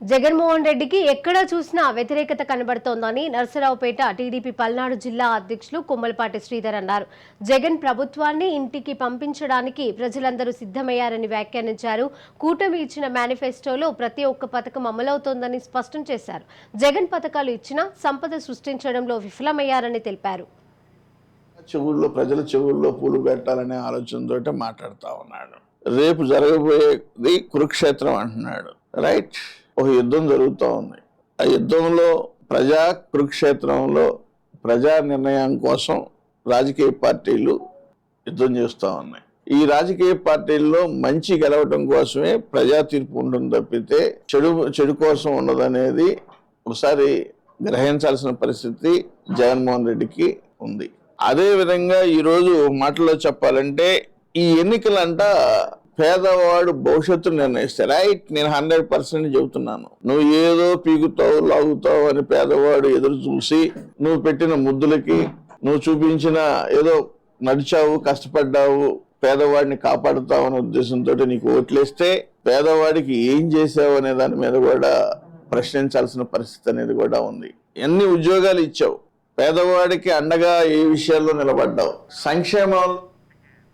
జగన్మోహన్ రెడ్డికి ఎక్కడా చూసినా వ్యతిరేకత కనబడుతోందని నరసరావుపేట టీడీపీ పల్నాడు జిల్లా అధ్యక్షులు కొమ్మలపాటి శ్రీధర్ అన్నారు. జగన్ ప్రభుత్వాన్ని ఇంటికి పంపించడానికి ప్రజలందరూ సిద్ధమయ్యారని వ్యాఖ్యానించారు. కూటమి ఇచ్చిన మేనిఫెస్టోలో ప్రతి ఒక్క పథకం అమలవుతోందని స్పష్టం చేశారు. జగన్ పథకాలు ఇచ్చినా సంపద సృష్టించడంలో విఫలమయ్యారని తెలిపారు. చెవుల్లో ప్రజల చెవుల్లో పూలు పెట్టాలనే ఆలోచనతో మాట్లాడుతూ ఉన్నాడు. రేపు జరగబోయేది కురుక్షేత్రం అంటున్నాడు. రైట్? ఒక యుద్ధం జరుగుతూ ఉంది. ఆ యుద్ధంలో ప్రజా కురుక్షేత్రంలో ప్రజా నిర్ణయం కోసం రాజకీయ పార్టీలు యుద్ధం చేస్తూ ఉన్నాయి. ఈ రాజకీయ పార్టీల్లో మంచి గెలవటం కోసమే ప్రజా తీర్పు ఉంటుంది తప్పితే చెడు చెడు కోసం ఉండదనేది ఒకసారి గ్రహించాల్సిన పరిస్థితి జగన్మోహన్ రెడ్డికి ఉంది. అదే విధంగా ఈరోజు మాటలో చెప్పాలంటే ఈ ఎన్నికలంట పేదవాడు భవిష్యత్తు నిర్ణయిస్తే రైట్ నేను హండ్రెడ్ పర్సెంట్ చెబుతున్నాను. నువ్వు ఏదో పీగుతావు లాగుతావు అని పేదవాడు ఎదురు చూసి నువ్వు పెట్టిన ముద్దులకి నువ్వు చూపించిన ఏదో నడిచావు కష్టపడ్డావు పేదవాడిని కాపాడుతావు అనే ఉద్దేశంతో నీకు ఓట్లేస్తే పేదవాడికి ఏం చేసావు అనే దాని మీద కూడా ప్రశ్నించాల్సిన పరిస్థితి అనేది కూడా ఉంది. ఎన్ని ఉద్యోగాలు ఇచ్చావు? పేదవాడికి అండగా ఏ విషయాల్లో నిలబడ్డావు? సంక్షేమం